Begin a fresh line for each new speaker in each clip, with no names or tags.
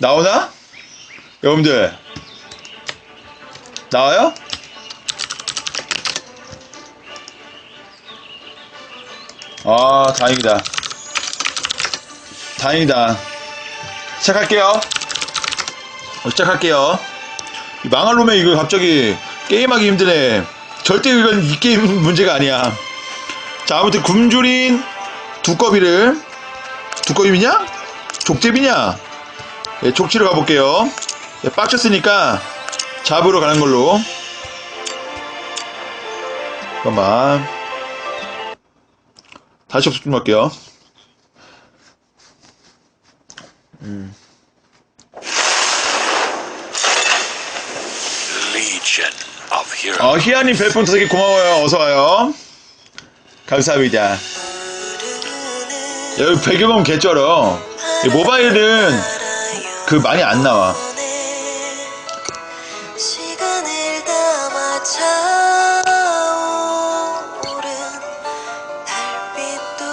나오나? 여러분들 나와요? 아 다행이다 다행이다 시작할게요 어, 시작할게요 이 망할 놈의 이거 갑자기 게임하기 힘드네 절대 이건 이 게임 문제가 아니야 자 아무튼 굶주린 두꺼비를 두꺼비냐? 족제비냐? 예, 족치러 가볼게요 예, 빡쳤으니까 잡으러 가는 걸로 잠깐만 다시 접속 좀 할게요
heroes.
어, 희아님 별풍 되게 고마워요. 어서와요. 감사합니다. 여기 배경음 개쩔어. 이 모바일은 그 많이 안 나와.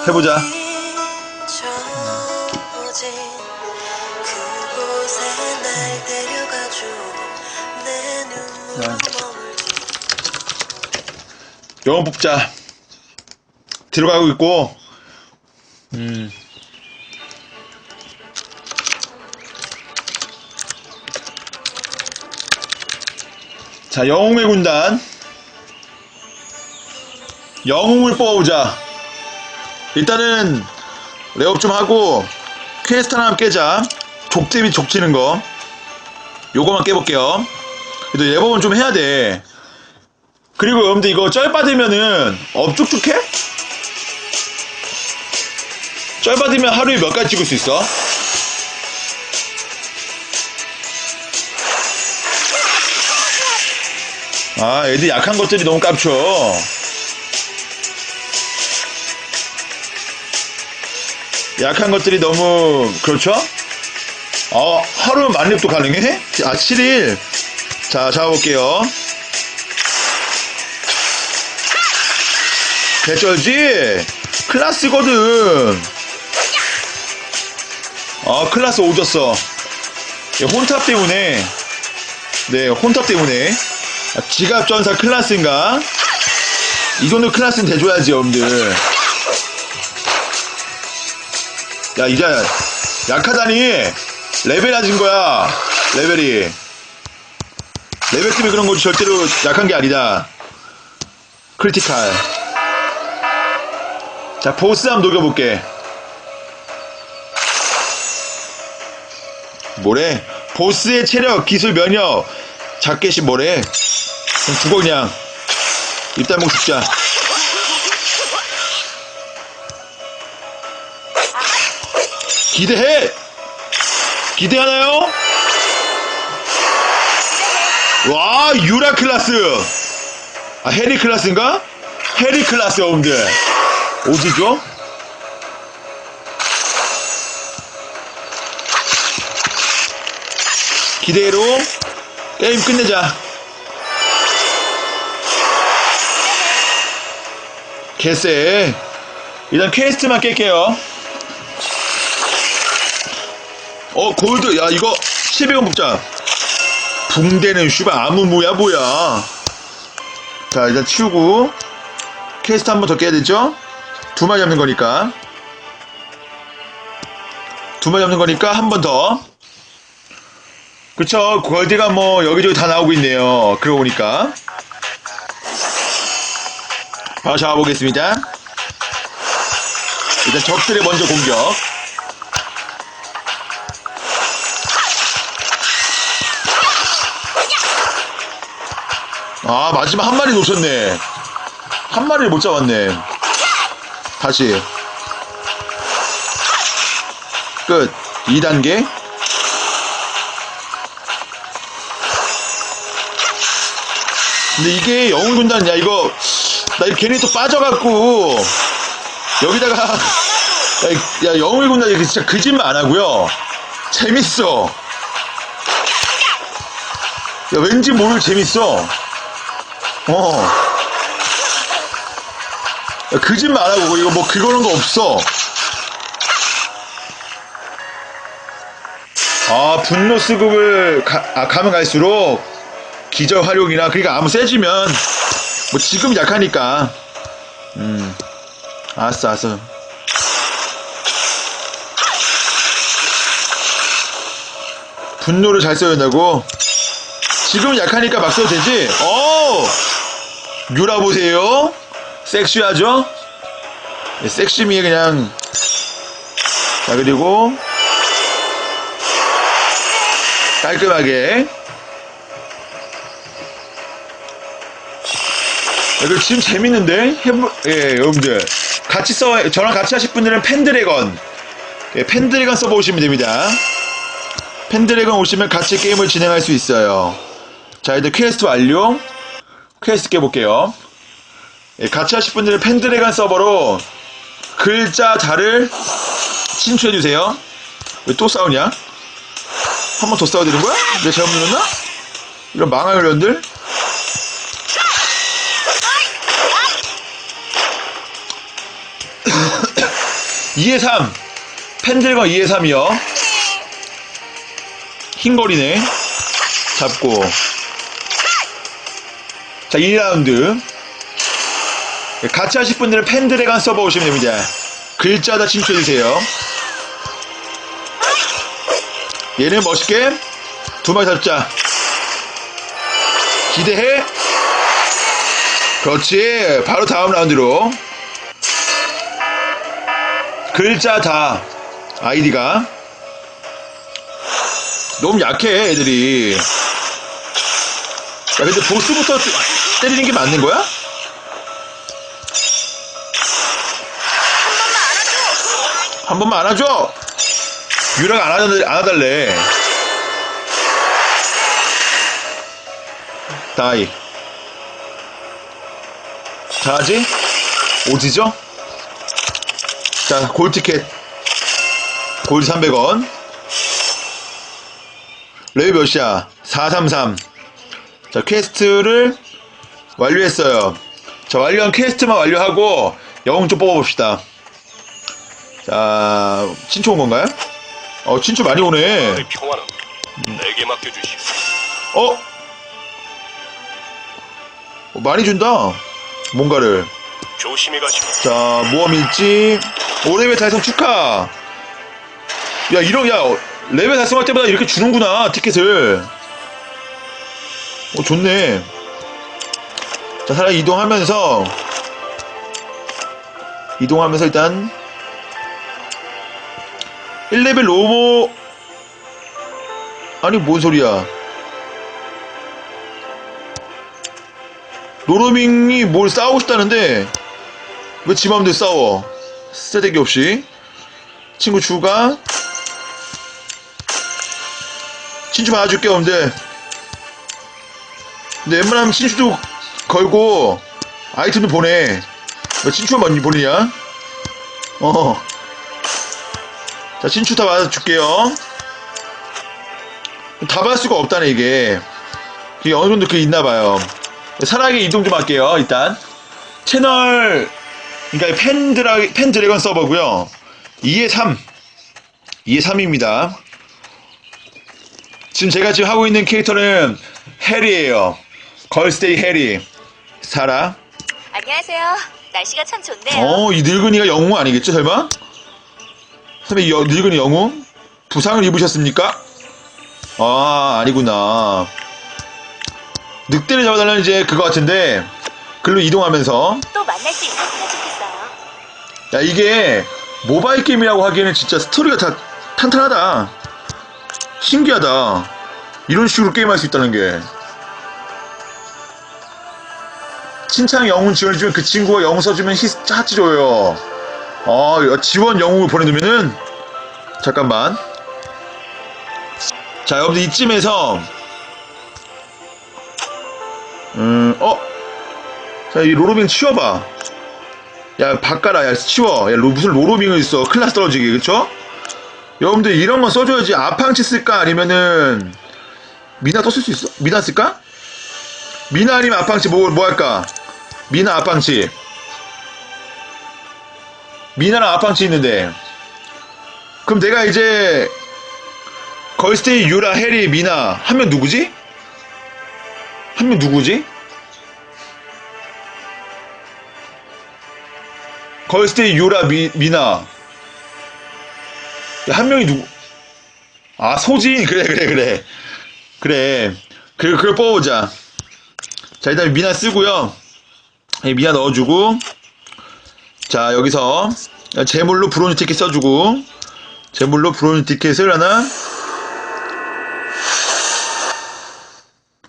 해보자. 영어 뽑자. 들어가고 있고. 음. 자, 영웅의 군단. 영웅을 뽑아보자. 일단은 레업 좀 하고 퀘스트 하나 깨자. 족제비 족치는 거. 요거만 깨볼게요. 그래도 레버는 좀 해야 돼. 그리고 여러분들 이거 쩔 받으면은 업쭉쭉해? 쩔 받으면 하루에 몇 가지 찍을 수 있어? 아 애들 약한 것들이 너무 깝쳐 약한 것들이 너무 그렇죠? 어 하루 만렙도 가능해? 아 7일 자 잡아볼게요 개쩔지? 클라스거든. 아, 클라스 오졌어. 예, 혼탑 때문에. 네, 혼탑 때문에. 아, 지갑 전사 클라스인가? 이 정도 클라스는 대줘야지, 여러분들. 야, 이제, 약하다니. 레벨 낮은 거야. 레벨이. 레벨 때문에 그런 거지, 절대로 약한 게 아니다. 크리티칼. 자, 보스 한번 녹여볼게. 뭐래? 보스의 체력, 기술, 면역. 작게시 뭐래? 그럼 죽어, 그냥. 입달목 습자. 기대해! 기대하나요? 와, 유라 클라스! 아, 해리 클라스인가? 해리 클라스, 여러분들. 어디죠? 기대로 게임 끝내자. 개쎄. 일단 퀘스트만 깰게요. 어, 골드. 야, 이거 12원 뽑자. 붕대는 슈바 아무 뭐야, 뭐야. 자, 일단 치우고. 퀘스트 한 번 더 깨야 되죠? 두 마리 잡는 거니까. 두 마리 잡는 거니까 한 번 더. 그쵸. 골드가 뭐 여기저기 다 나오고 있네요. 그러고 보니까. 바로 잡아보겠습니다. 일단 적들의 먼저 공격. 아, 마지막 한 마리 놓쳤네. 한 마리를 못 잡았네. 다시. 끝. 2단계. 근데 이게 영웅 군단, 야, 이거, 나 이거 괜히 또 빠져갖고, 여기다가, 야, 이- 야 영웅 군단 이거 진짜 그짓말 안 하고요. 재밌어. 야, 왠지 모를 재밌어. 어. 야, 그짓말 안 하고, 이거 뭐 그거는 거 없어. 아 분노 수급을 가, 아, 가면 갈수록 기절 활용이나 그러니까 아무 세지면 뭐 지금 약하니까. 음. 알았어 알았어. 분노를 잘 써야 된다고? 지금 약하니까 막 써도 되지? 어! 뮤라 보세요. 섹시하죠? 네, 섹시미에 그냥 자 그리고 깔끔하게 이거 지금 재밌는데? 해보 예 여러분들. 같이 써 저랑 같이 하실 분들은 펜드래건 예, 펜드래건 써보시면 됩니다. 펜드래건 오시면 같이 게임을 진행할 수 있어요. 자 이제 퀘스트 완료. 퀘스트 깨볼게요. 예, 같이 하실 분들은 펜드래건 서버로 글자 자를 친추해주세요. 왜 또 싸우냐? 한 번 더 싸워야 되는 거야? 내가 잘못 눌렀나? 이런 망할 년들? (2에 3) 펜들건 2에 3이요 흰거리네 잡고 자 2라운드 같이 하실 분들은 펜드래곤 서버 오시면 됩니다 글자 다 친추해주세요 얘는 멋있게 두 마리 잡자. 기대해. 그렇지. 바로 다음 라운드로. 글자 다. 아이디가. 너무 약해, 애들이. 야, 근데 보스부터 때리는 게 맞는 거야? 한 번만 안아줘! 유라가 안 하달래, 안 하달래. 다이. 잘하지? 오지죠? 자, 골 티켓. 골 300원. 레벨 몇이야? 433. 자, 퀘스트를 완료했어요. 자, 완료한 퀘스트만 완료하고 영웅 좀 뽑아봅시다. 자, 친초 온 건가요? 어, 친추 많이 오네.
나의 평화는 내게 맡겨주시오.
어? 어, 많이 준다. 뭔가를.
조심히 가시오.
자, 모험 일지. 5레벨 달성 축하. 야, 이런, 야, 어, 레벨 달성할 때마다 이렇게 주는구나, 티켓을. 어, 좋네. 자, 사람 이동하면서. 이동하면서 일단. 1레벨 로모. 아니, 뭔 소리야. 노로밍이 뭘 싸우고 싶다는데 왜지 맘대로 싸워 쓰대기 없이. 친구 추가. 친추 받아줄게 여러분들 근데 웬만하면 친추도 걸고 아이템도 보내. 왜 친추만 많이 보내냐? 어자 친추 다 받아줄게요. 다 받을 수가 없다네 이게. 이게 어느 정도 그게 있나봐요. 사랑하게 이동 좀 할게요 일단. 채널 그러니까 팬드라 팬드래곤 서버고요 2에 3 2에 3입니다 지금 제가 지금 하고 있는 캐릭터는 해리예요 걸스데이 해리 사라
안녕하세요. 날씨가 참 좋네요.
어 이 늙은이가 영웅 아니겠죠 설마? 설마 이 여- 늙은이 영웅? 부상을 입으셨습니까? 아 아니구나 늑대를 잡아달라는 이제 그거 같은데 글로 이동하면서
또 만날 수 있었으면 좋겠어요.
야 이게 모바일 게임이라고 하기에는 진짜 스토리가 다 탄탄하다. 신기하다. 이런 식으로 게임할 수 있다는 게. 칭찬 영웅 지원해주면 그 친구가 영웅 써주면 히, 하트 줘요. 아 이거 지원 영웅을 보내두면은. 잠깐만. 자 여러분들 이쯤에서. 음 어? 자 이 로로밍 치워봐 야 바꿔라 야 치워 야 로, 무슨 로로밍을 써 클라스 떨어지게 그쵸? 여러분들 이런 거 써줘야지 아팡치 쓸까 아니면은 미나 또 쓸 수 있어? 미나 쓸까? 미나 아니면 아팡치 뭐, 뭐 할까? 미나 아팡치 미나랑 아팡치 있는데 그럼 내가 이제 걸스데이 유라 해리 미나 한 명 누구지? 한 명 누구지? 걸스데이 유라 미, 미나. 야, 한 명이 누구? 아 소진? 그래 그래 그래. 그래. 그 그걸 뽑아보자. 자 일단 미나 쓰고요. 이 미나 넣어주고. 자 여기서 제물로 브론즈 티켓 써주고. 제물로 브론즈 티켓을 하나.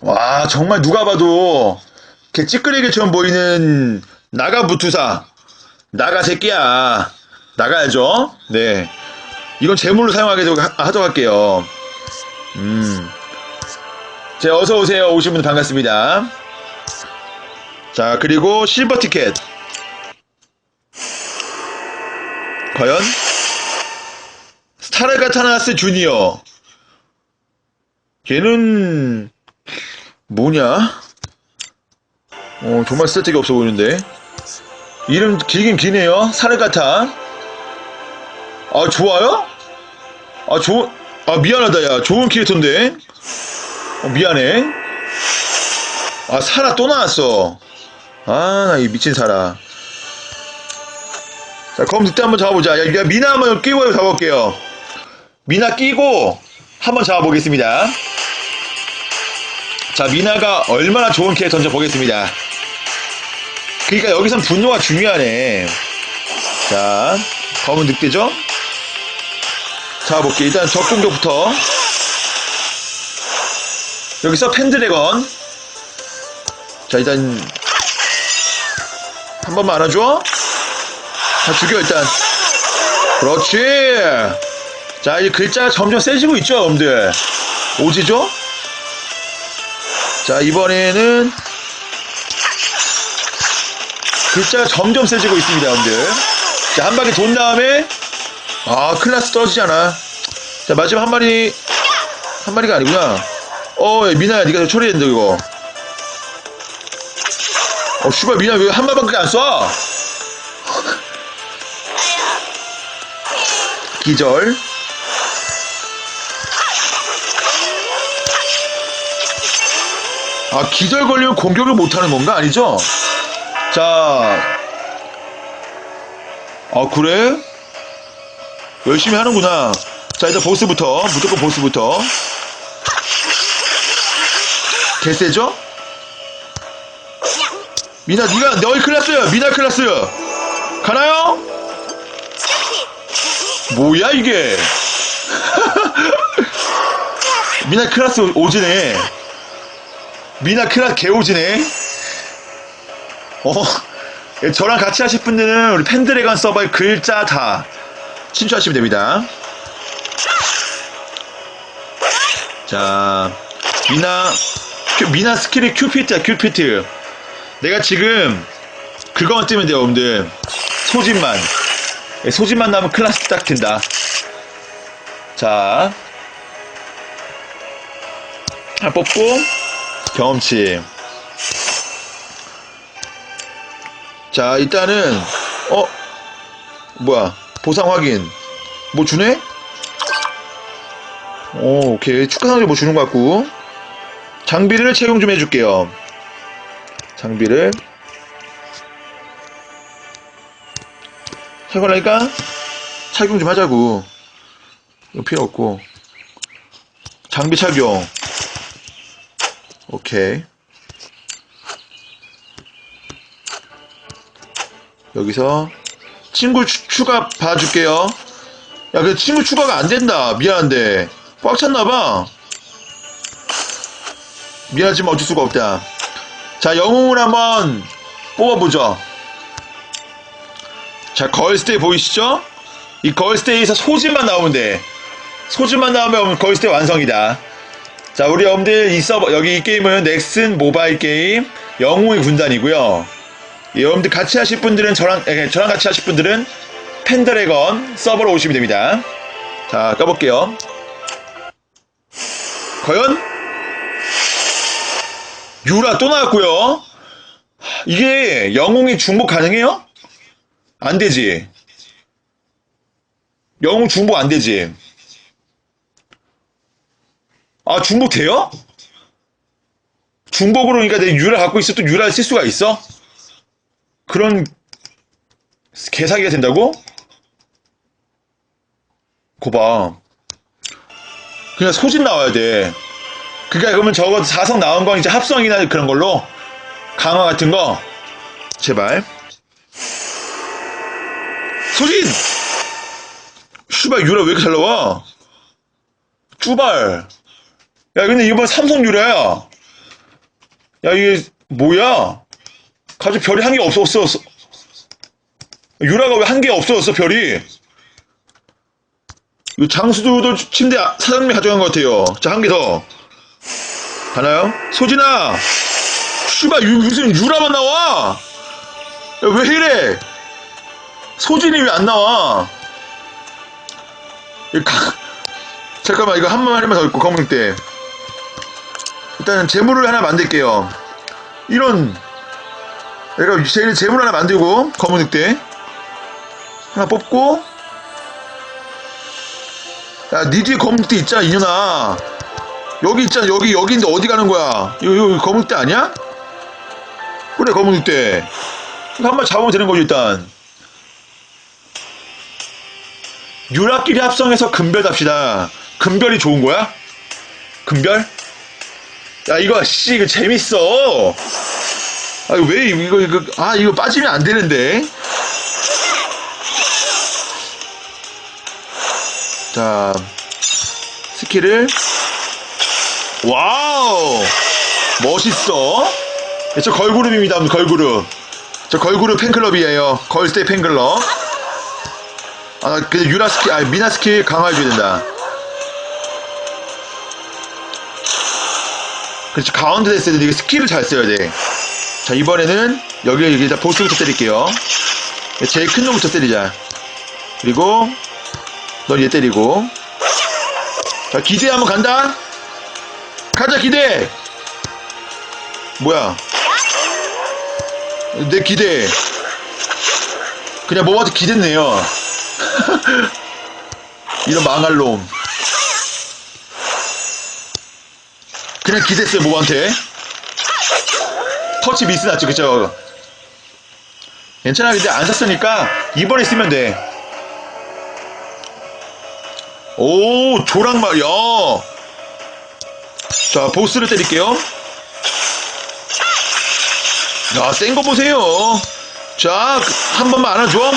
와 정말 누가 봐도 개 찌끄레기처럼 보이는 나가 부투사 나가 새끼야. 나가야죠. 네. 이건 제물로 하- 하도록 할게요. 음. 자 어서 오세요. 오신 분 반갑습니다. 자 그리고 실버 티켓. 과연? 스타르가타나스 주니어. 걔는 뭐냐? 어 정말 스태틱이 없어 보이는데 이름 길긴 기네요. 사르가타 아 좋아요? 아 좋, 아 미안하다 야. 좋은 캐릭터인데. 어, 미안해. 아 사라 또 나왔어. 아 나 이 미친 사라. 자 그럼 그때 한번 잡아보자. 야, 야 미나 한번 끼고 잡아볼게요. 미나 끼고 한번 잡아보겠습니다. 자 미나가 얼마나 좋은 캐릭터인지 보겠습니다 그러니까 여기선 분노가 중요하네. 자 검은 늑대죠? 잡아볼게 일단 적공격부터. 여기서 펜드래건 자 일단 한 번만 안아줘. 다 죽여 일단. 그렇지. 자 이제 글자가 점점 세지고 있죠 여러분들? 오지죠? 자 이번에는 글자가 점점 세지고 있습니다 여러분들. 자 한 바퀴 돈 다음에 아 클라스 떨어지잖아. 자 마지막 한 마리 한 마리가 아니구나. 어 야, 미나야 니가 처리했는데 이거. 어 슈발 미나 왜한 발밖에 안 쏴? 기절. 아 기절 걸리면 공격을 못하는 건가? 아니죠? 자, 아 그래? 열심히 하는구나. 자 일단 보스부터 무조건 보스부터. 개세죠? 미나 네가 너희 클래스 미나 클래스 가나요? 뭐야 이게? 미나 클래스 오지네. 미나 클래스 개오지네. 어, 예, 저랑 같이 하실 분들은 우리 팬드래건 서버의 글자 다 신청하시면 됩니다. 자, 미나, 큐- 미나 스킬이 큐피트야, 큐피트. 내가 지금 그거만 뜨면 돼요, 여러분들. 소진만. 예, 소진만 나면 클라스 딱 든다. 자, 뽑고, 경험치. 자, 일단은, 어, 뭐야, 보상 확인. 뭐 주네? 오, 오케이. 축하 상자 뭐 주는 것 같고. 장비를 채용 좀 해줄게요. 장비를. 착용하니까 착용 좀 하자고. 이거 필요 없고. 장비 착용. 오케이. 여기서 친구 추, 추가 봐줄게요. 야, 그 친구 추가가 안 된다. 미안한데. 꽉 찼나봐. 미안하지만 어쩔 수가 없다. 자, 영웅을 한번 뽑아보죠. 자, 걸스데이 보이시죠? 이 걸스데이에서 소진만 나오면 돼. 소진만 나오면 걸스데이 완성이다. 자, 우리 여러분들 이 서버, 여기 이 게임은 넥슨 모바일 게임 영웅의 군단이고요. 예, 여러분들 같이 하실 분들은 저랑 예, 저랑 같이 하실 분들은 펜드래건 서버로 오시면 됩니다. 자, 까볼게요. 과연 유라 또 나왔고요. 이게 영웅이 중복 가능해요? 안 되지. 영웅 중복 안 되지. 아, 중복 돼요? 중복으로 그러니까 내 유라 갖고 있어 또 유라를 쓸 수가 있어? 그런 개사기가 된다고? 거봐. 그냥 소진 나와야 돼. 그니까 그러면 저거 4성 나온 건 이제 합성이나 그런 걸로 강화 같은 거 제발 소진! 슈발 유라 왜 이렇게 잘 나와? 쭈발 야 근데 이번 삼성 유라야 야 이게 뭐야 갑자기 별이 한 개 없어졌어 유라가 왜 한 개 없어졌어 별이? 이 장수도 침대 사장님이 가져간 것 같아요. 자 한 개 더. 가나요? 소진아! 씨발 유- 무슨 유라만 나와? 야, 왜 이래? 소진이 왜 안 나와? 이 가- 잠깐만 이거 한 마리만 더 있고 검은 때. 일단 재물을 하나 만들게요. 이런 내가 제일 재물 하나 만들고 검은 늑대. 하나 뽑고. 야니 뒤에 검은 늑대 있잖아 이년아. 여기 있잖아 여기 여기 있는데 어디 가는 거야? 이거, 이거 검은 늑대 아니야? 그래 검은 늑대. 한 번 잡으면 되는 거지 일단. 유라끼리 합성해서 금별 답시다. 금별이 좋은 거야? 금별? 야 이거 씨 이거 재밌어 아 왜 이거 이거 아 이거 빠지면 안 되는데. 자 스킬을. 와우! 멋있어. 저 걸그룹입니다 걸그룹. 저 걸그룹 팬클럽이에요. 걸스데이 팬클럽. 아 그 유라 스킬 아 미나 스킬 강화해줘야 된다. 그렇지 가운데 됐어야 되는데 이게 스킬을 잘 써야 돼 자 이번에는 여기 여기다 보스부터 때릴게요. 제일 큰 놈부터 때리자. 그리고 넌 얘 때리고. 자 기대 한번 간다. 가자 기대. 뭐야? 내 기대. 그냥 뭐한테 기댔네요. 이런 망할 놈. 그냥 기댔어요 모한테 터치 미스 났죠 그쵸 괜찮아 근데 안 샀으니까 이번에 쓰면 돼오 조랑 말이야. 자 보스를 때릴게요. 야센 거 보세요. 자 한 번만 안아줘.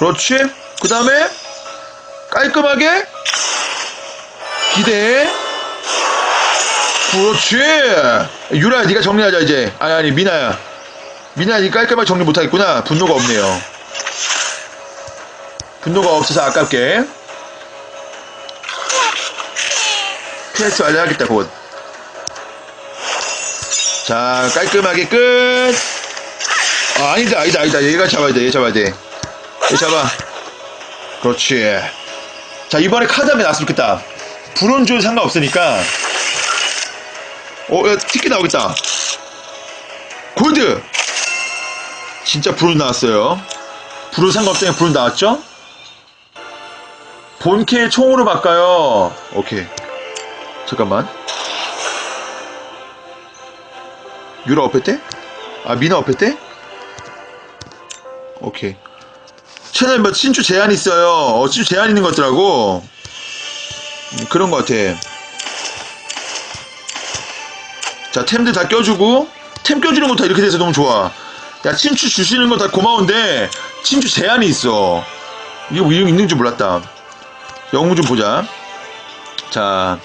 그렇지? 그 다음에 깔끔하게 기대 그렇지. 유라야 네가 정리하자 이제. 아니 아니 미나야. 미나야 니 깔끔하게 정리 못하겠구나. 분노가 없네요. 분노가 없어서 아깝게. 퀘스트 완료하겠다 곧. 자 깔끔하게 끝. 아, 아니다 아니다 아니다. 얘가 잡아야 돼 얘 잡아야 돼 얘 잡아. 그렇지. 자 이번에 카드 한개 나왔으면 좋겠다. 브론즈 상관없으니까 어, 야, 티켓 나오겠다. 골드! 진짜 브론 나왔어요. 브론 상관없으니까 브론 나왔죠? 본캐 총으로 바꿔요. 오케이. 잠깐만. 유라 어패 때? 아, 미나 어패 때? 오케이. 채널 뭐, 친추 제한 있어요. 어, 친추 제한 있는 것 같더라고. 음, 그런 것 같아. 자, 템들 다 껴주고, 템 껴주는 거 다 이렇게 돼서 너무 좋아. 야, 친추 주시는 거 다 고마운데, 친추 제한이 있어. 이거 뭐게 있는 줄 몰랐다. 영웅 좀 보자. 자,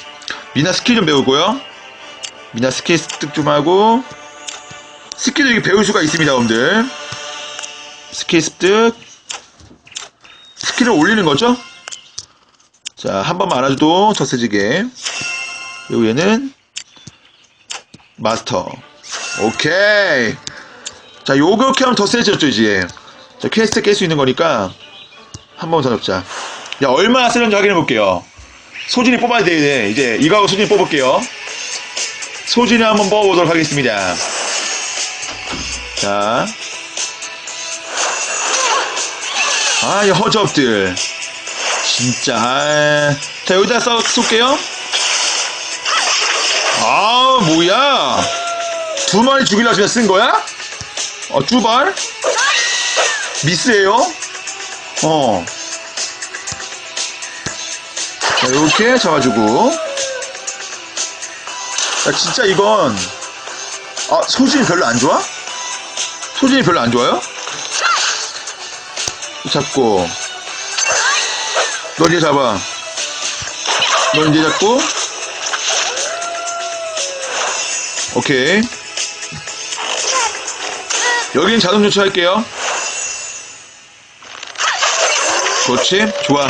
미나 스킬 좀 배우고요. 미나 스킬 습득 좀 하고, 스킬도 이렇게 배울 수가 있습니다, 여러분들. 스킬 습득. 스킬을 올리는 거죠? 자, 한 번만 안아줘도 더 세지게. 여기에는, 마스터. 오케이. 자, 요렇게 하면 더 세졌죠, 이제. 자, 퀘스트 깰 수 있는 거니까, 한 번더 넣자. 야, 얼마나 쓰는지 확인해 볼게요. 소진이 뽑아야 돼. 이제, 이거하고 소진이 뽑을게요. 소진이 한번 뽑아보도록 하겠습니다. 자. 아, 이 허접들. 진짜. 아. 자, 여기다 써, 쏠게요. 아, 뭐야? 두 마리 죽이려고 지금 쓴 거야? 어, 두 발? 미스예요? 어. 자, 이렇게 잡아주고. 야, 진짜 이건, 아, 소진이 별로 안 좋아? 소진이 별로 안 좋아요? 잡고. 너 이제 잡아. 너 이제 잡고. 오케이. 여긴 자동 조치할게요. 그렇지. 좋아.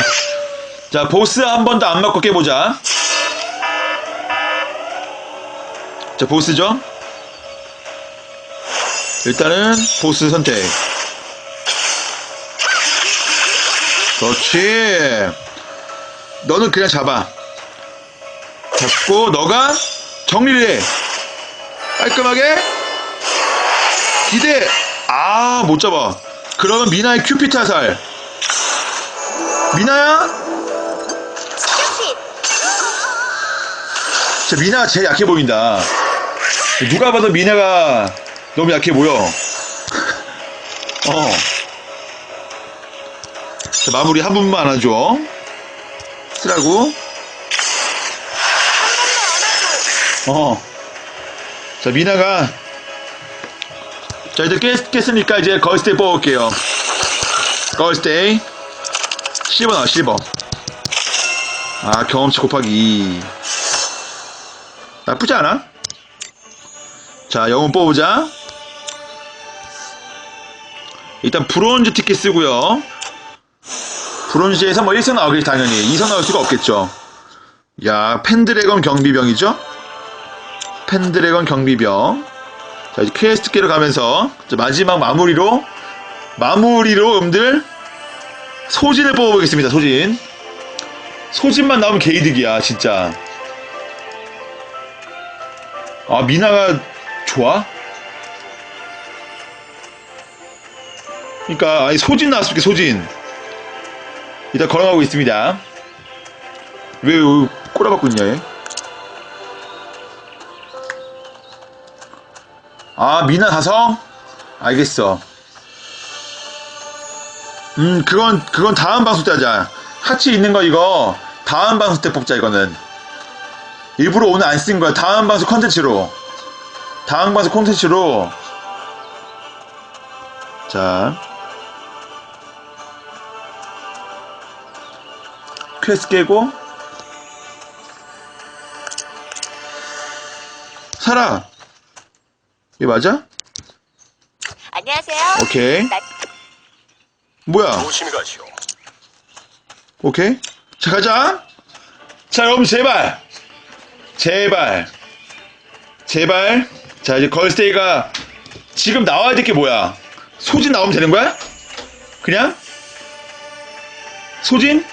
자, 보스 한 번 더 안 맞고 깨보자. 자, 보스죠? 일단은 보스 선택. 그렇지. 너는 그냥 잡아. 잡고, 너가 정리를 해. 깔끔하게. 기대. 아, 못 잡아. 그러면 미나의 큐피트 화살. 미나야? 자, 미나가 제일 약해 보인다. 누가 봐도 미나가 너무 약해 보여. 어. 자, 마무리 한 번만 안아줘. 쓰라고. 어. 자, 미나가. 자, 이제 깼, 깼으니까 이제 걸스데이 뽑아볼게요. 걸스데이. 실버 나와, 실버. 아, 경험치 곱하기 2. 나쁘지 않아? 자, 영혼 뽑으자. 일단 브론즈 티켓 쓰고요. 브론즈에서 뭐 1선 나오겠지, 당연히. 2선 나올 수가 없겠죠. 야, 펜드래건 경비병이죠? 펜드래건 경비병. 자, 이제 퀘스트계로 가면서 마지막 마무리로 마무리로 음들 소진을 뽑아보겠습니다. 소진. 소진만 나오면 개이득이야, 진짜. 아, 미나가 좋아? 그러니까 아니 소진 나왔을게 소진. 일단 걸어가고 있습니다. 왜 꼬라박고 있냐 얘? 아 미나 다성? 알겠어. 음 그건 그건 다음 방송 때 하자. 하치 있는 거 이거 다음 방송 때 뽑자 이거는. 일부러 오늘 안 쓴 거야. 다음 방송 컨텐츠로. 다음 방송 콘텐츠로. 자. 퀘스트 깨고. 살아. 이게 맞아?
안녕하세요.
오케이.
나-
뭐야?
조심히 가시오.
오케이. 자, 가자. 자, 여러분, 제발. 제발. 제발. 자, 이제 걸스데이가 지금 나와야 될 게 뭐야? 소진 나오면 되는 거야? 그냥? 소진?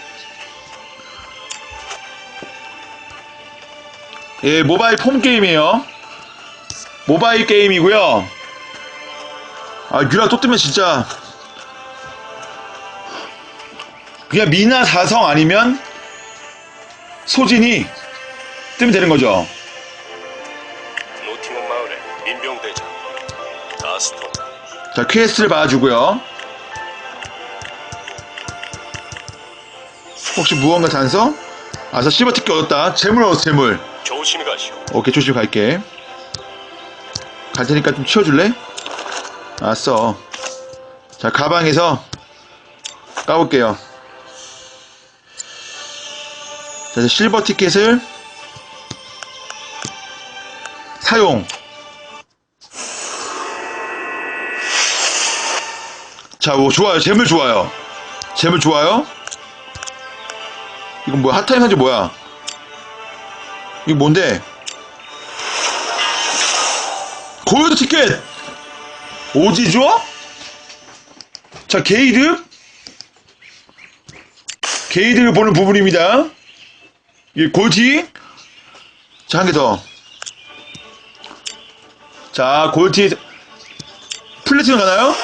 예, 모바일 폼 게임이에요. 모바일 게임이고요. 아, 유라 또 뜨면 진짜 그냥 미나 사성 아니면 소진이 뜨면 되는 거죠.
노팅엄 마을의.
자, 퀘스트를 봐주고요. 혹시 무언가 단서? 아, 저 실버 티켓 얻었다. 재물 얻었어, 재물.
조심히 가시오.
오케이, 조심 갈게. 갈 테니까 좀 치워줄래? 알았어. 자, 가방에서 까볼게요. 자, 실버 티켓을 사용. 자, 오, 좋아요. 재물 좋아요. 재물 좋아요. 이건 뭐야? 핫타임 산지 뭐야? 이거 뭔데? 골드 티켓! 오지 줘? 자, 게이드? 게이드를 보는 부분입니다. 이 골티. 자, 한 개 더. 자, 골티. 플래티넘 가나요?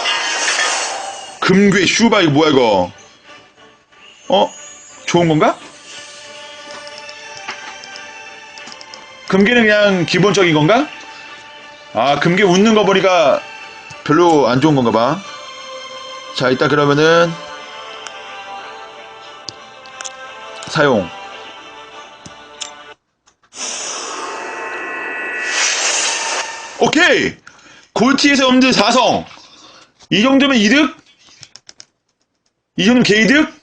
금괴, 슈바, 이거 뭐야, 이거? 어? 좋은 건가? 금괴는 그냥 기본적인 건가? 아, 금괴 웃는 거 보니까 별로 안 좋은 건가 봐. 자, 일단 그러면은 사용. 오케이! 골티에서 없는 4성. 이 정도면 이득? 이 정도면 개이득?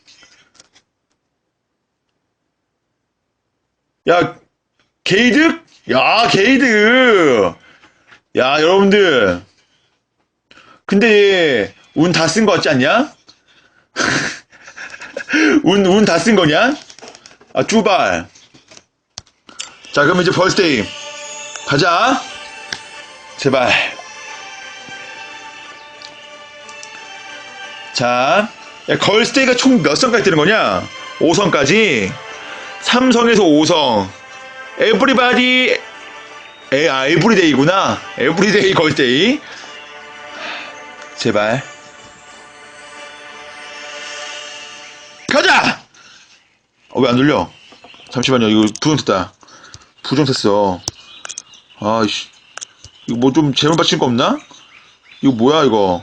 야, 게이득? 야, 게이득! 야, 여러분들. 근데, 운 다 쓴 거 같지 않냐? 운, 운 다 쓴 거냐? 아, 쭈발. 자, 그럼 이제 벌스데이. 가자. 제발. 자, 야, 걸스데이가 총 몇 성까지 되는 거냐? 5성까지. 3성에서 5성. 에브리바디, 에, 아, 에브리데이구나. 에브리데이 걸스데이. 제발. 가자! 어, 왜 안 눌려? 잠시만요. 이거 부정됐다. 부정됐어. 아이씨. 이거 뭐좀 재물 받친 거 없나? 이거 뭐야, 이거.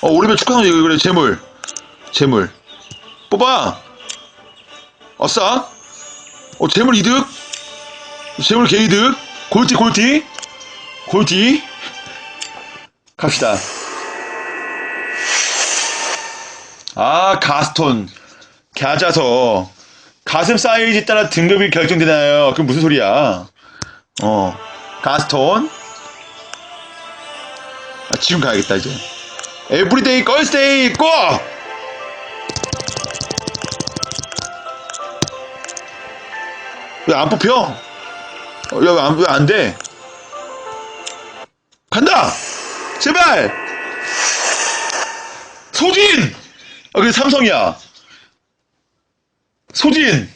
어, 오리면 축하합니다. 이거 그래, 재물. 재물. 뽑아! 아싸! 어, 재물 이득? 재물 개이득? 골티, 골티? 골티? 갑시다. 아, 가스톤. 가자서. 가슴 사이즈에 따라 등급이 결정되나요? 그게 무슨 소리야? 어. 가스톤. 아, 지금 가야겠다, 이제. 에브리데이 걸스데이 고! 왜 안 뽑혀? 어, 야, 왜 안, 돼? 간다! 제발! 소진! 아, 그게 삼성이야. 소진!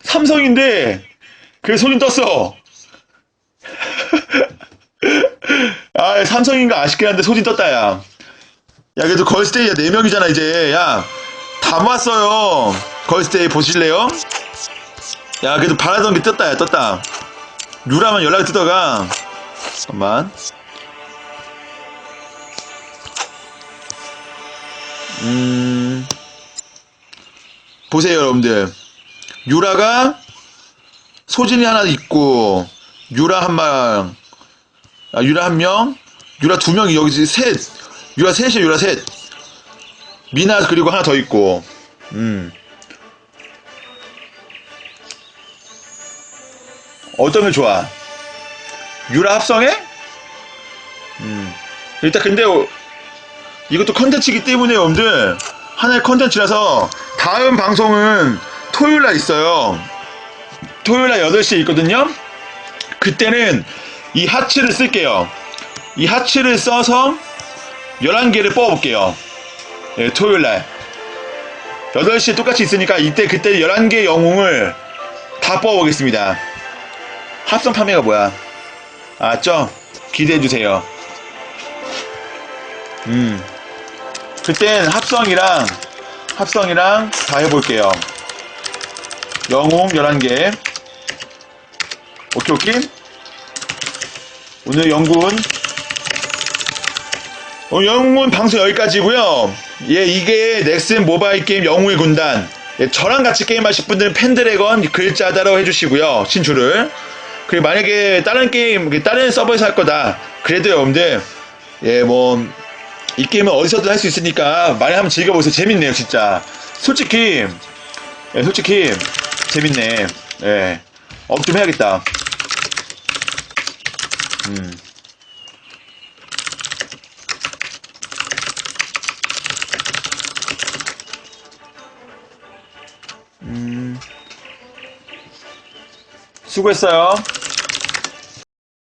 삼성인데, 그래, 소진 떴어. 아, 삼성인가 아쉽긴 한데, 소진 떴다, 야. 야, 그래도 걸스데이야, 4명이잖아, 이제. 야, 다 모았어요. 걸스데이 보실래요? 야, 그래도 바라던 게 떴다, 야, 떴다. 유라만 연락이 뜨더가. 잠깐만. 음. 보세요, 여러분들. 유라가 소진이 하나 있고, 유라 한 명, 아, 유라 한 명, 유라 두 명이 여기 셋. 유라 셋이야, 유라 셋. 미나 그리고 하나 더 있고. 음. 어떤 게 좋아? 유라 합성해? 음. 일단 근데 어, 이것도 컨텐츠이기 때문에 여러분들 하나의 컨텐츠라서 다음 방송은 토요일 날 있어요. 토요일 날 8시에 있거든요. 그때는 이 하츠를 쓸게요. 이 하츠를 써서 11개를 뽑아볼게요. 예, 토요일 날. 8시에 똑같이 있으니까 이때 그때 11개 영웅을 다 뽑아보겠습니다. 합성 판매가 뭐야? 알았죠? 기대해주세요. 음. 그땐 합성이랑, 합성이랑 다 해볼게요. 영웅 11개. 오케이, 오케이? 오늘 영군. 어, 영웅은 방송 여기까지고요 예, 이게 넥슨 모바일 게임 영웅의 군단. 예, 저랑 같이 게임하실 분들은 펜드래건 글자 따로 해주시고요. 신출을. 그리고 만약에 다른 게임, 다른 서버에서 할 거다. 그래도 여러분들, 예, 뭐, 이 게임은 어디서든 할 수 있으니까 많이 한번 즐겨보세요. 재밌네요, 진짜. 솔직히, 예, 솔직히, 재밌네. 예. 업 좀 해야겠다. 음. 수고했어요.